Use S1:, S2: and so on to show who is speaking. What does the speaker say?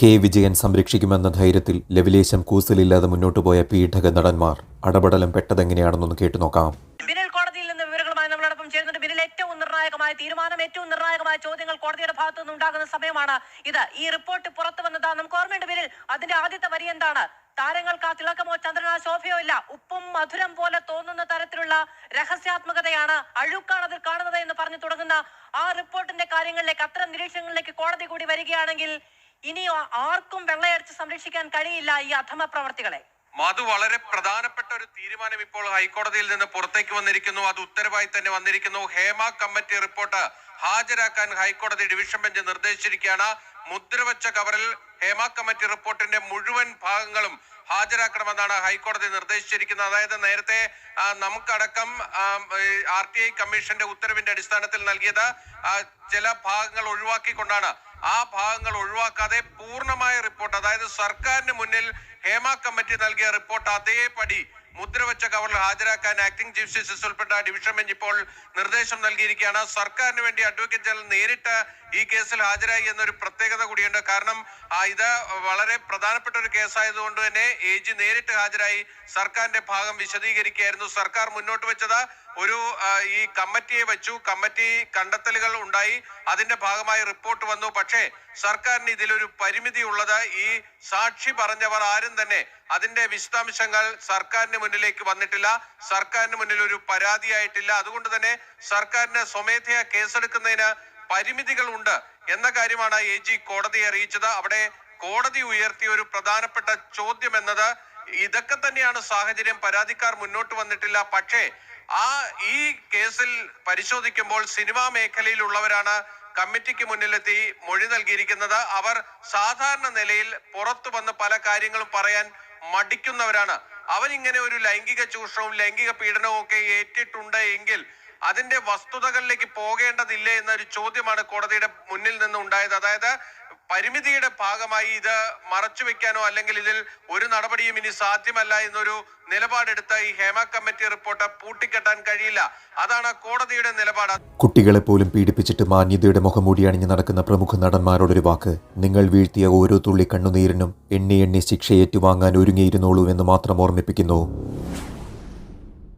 S1: K. Vijayan സംരക്ഷിക്കുമെന്ന ധൈര്യത്തിൽ ലവിലേശം കൂസലില്ലാതെ മുന്നോട്ടു പോയ പീഠക നടന്മാർ അടപടലം പെട്ടതെങ്ങനെയാണെന്നൊന്ന് കേട്ടുനോക്കാം
S2: ബിനിൽ കോടതിയിൽ നിന്ന് വിവരങ്ങളുമായി നമ്മളോടൊപ്പം ചേരുന്നുണ്ട്. ബിനൽ ഏറ്റവും നിർണായകമായ തീരുമാനം ഏറ്റവും നിർണായകമായ ചോദ്യങ്ങൾ കോടതിയുടെ ഭാഗത്തു നിന്ന് ഉണ്ടാകുന്ന സമയമാണ് ഇത്. ഈ റിപ്പോർട്ട് പുറത്തു വന്നതാ നമുക്ക് ഓർമ്മയുണ്ട് ബിനിൽ. അതിന്റെ ആദ്യത്തെ വരി എന്താണ്? താരങ്ങൾക്ക് ആ തിളക്കമോ ചന്ദ്രനോ ശോഭയോ ഇല്ല. ഉപ്പും മധുരം പോലെ തോന്നുന്ന തരത്തിലുള്ള രഹസ്യാത്മകതയാണ് അഴുക്കാണ് അതിൽ കാണുന്നത് എന്ന് പറഞ്ഞു തുടങ്ങുന്ന ആ റിപ്പോർട്ടിന്റെ കാര്യങ്ങളിലേക്ക് അത്തരം നിരീക്ഷണങ്ങളിലേക്ക് കോടതി കൂടി വരികയാണെങ്കിൽ ഇനി ആർക്കും വെള്ളയടിച്ച് സംരക്ഷിക്കാൻ കഴിയില്ല ഈ അധമ പ്രവർത്തികളെ.
S3: മധു വളരെ പ്രധാനപ്പെട്ട ഒരു തീരുമാനം ഇപ്പോൾ ഹൈക്കോടതിയിൽ നിന്ന് പുറത്തേക്ക് വന്നിരിക്കുന്നു. അത് ഉത്തരവായി തന്നെ വന്നിരിക്കുന്നു. ഹേമ കമ്മിറ്റി റിപ്പോർട്ട് ഹാജരാക്കാൻ ഹൈക്കോടതി ഡിവിഷൻ ബെഞ്ച് നിർദ്ദേശിച്ചിരിക്കുകയാണ്. മുദ്രവച്ച കവറിൽ ഹേമ കമ്മിറ്റി റിപ്പോർട്ടിന്റെ മുഴുവൻ ഭാഗങ്ങളും ഹാജരാക്കണമെന്നാണ് ഹൈക്കോടതി നിർദ്ദേശിച്ചിരിക്കുന്നത്. അതായത് നേരത്തെ നമുക്കടക്കം ആർ ടി ഐ കമ്മീഷന്റെ ഉത്തരവിന്റെ അടിസ്ഥാനത്തിൽ നൽകിയത് ചില ഭാഗങ്ങൾ ഒഴിവാക്കിക്കൊണ്ടാണ്. ആ ഭാഗങ്ങൾ ഒഴിവാക്കാതെ പൂർണമായ റിപ്പോർട്ട് അതായത് സർക്കാരിന് മുന്നിൽ ഹേമ കമ്മിറ്റി നൽകിയ റിപ്പോർട്ട് അതേപടി മുദ്രവെച്ച കവറിൽ ഹാജരാക്കാൻ ആക്ടിംഗ് ചീഫ് ജസ്റ്റിസ് ഉൾപ്പെട്ട ഡിവിഷൻ ബെഞ്ച് ഇപ്പോൾ നിർദ്ദേശം നൽകിയിരിക്കുകയാണ്. സർക്കാരിന് വേണ്ടി അഡ്വക്കേറ്റ് ജനറൽ നേരിട്ട് ഈ കേസിൽ ഹാജരായി എന്നൊരു പ്രത്യേകത കൂടിയുണ്ട്. കാരണം ഇത് വളരെ പ്രധാനപ്പെട്ട ഒരു കേസായതുകൊണ്ട് തന്നെ എ ജി നേരിട്ട് ഹാജരായി സർക്കാരിന്റെ ഭാഗം വിശദീകരിക്കുകയായിരുന്നു. സർക്കാർ മുന്നോട്ട് വെച്ചത് ഒരു ഈ കമ്മിറ്റിയെ വെച്ചു. കമ്മിറ്റി കണ്ടെത്തലുകൾ ഉണ്ടായി. അതിന്റെ ഭാഗമായി റിപ്പോർട്ട് വന്നു. പക്ഷേ സർക്കാരിന് ഇതിലൊരു പരിമിതി ഉള്ളത് ഈ സാക്ഷി പറഞ്ഞവർ ആരും തന്നെ അതിന്റെ വിശദാംശങ്ങൾ സർക്കാരിന് മുന്നിലേക്ക് വന്നിട്ടില്ല. സർക്കാരിന് മുന്നിൽ ഒരു പരാതിയായിട്ടില്ല. അതുകൊണ്ട് തന്നെ സർക്കാരിന് സ്വമേധയാ കേസെടുക്കുന്നതിന് പരിമിതികൾ ഉണ്ട് എന്ന കാര്യമാണ് എ ജി കോടതിയെ അറിയിച്ചത്. അവിടെ കോടതി ഉയർത്തിയ ഒരു പ്രധാനപ്പെട്ട ചോദ്യം എന്നത് ഇതൊക്കെ തന്നെയാണ് സാഹചര്യം. പരാതിക്കാർ മുന്നോട്ട് വന്നിട്ടില്ല. പക്ഷേ ആ ഈ കേസിൽ പരിശോധിക്കുമ്പോൾ സിനിമാ മേഖലയിലുള്ളവരാണ് കമ്മിറ്റിക്ക് മുന്നിലെത്തി മൊഴി നൽകിയിരിക്കുന്നത്. അവർ സാധാരണ നിലയിൽ പുറത്തു വന്ന് പല കാര്യങ്ങളും പറയാൻ മടിക്കുന്നവരാണ്. അവരിങ്ങനെ ഒരു ലൈംഗിക ചൂഷണവും ലൈംഗിക പീഡനവും ഒക്കെ ഏറ്റിട്ടുണ്ട് എങ്കിൽ അതിന്റെ വസ്തുതകളിലേക്ക് പോകേണ്ടതില്ലേ എന്നൊരു ചോദ്യമാണ് കോടതിയുടെ മുന്നിൽ നിന്ന് ഉണ്ടായത് അതായത് പരിമിതിയുടെ ഭാഗമായി ഇത് മറച്ചു വെക്കാനോ അല്ലെങ്കിൽ ഇതിൽ ഒരു നടപടിയും ഇനി സാധ്യമല്ല എന്നൊരു നിലപാടെടുത്ത ഈ ഹേമ കമ്മിറ്റി റിപ്പോർട്ട് പൂട്ടിക്കെട്ടാൻ കഴിയില്ല. അതാണ് കോടതിയുടെ നിലപാട്.
S1: കുട്ടികളെ പോലും പീഡിപ്പിച്ചിട്ട് മാന്യതയുടെ മുഖംമൂടി അണിഞ്ഞു നടക്കുന്ന പ്രമുഖ നടന്മാരോടൊരു വാക്ക് നിങ്ങൾ വീഴ്ത്തിയ ഓരോ തുള്ളി കണ്ണുനീരിനും എണ്ണി എണ്ണി ശിക്ഷ ഏറ്റുവാങ്ങാൻ ഒരുങ്ങിയിരുന്നോളൂ എന്ന് മാത്രം ഓർമ്മിപ്പിക്കുന്നു.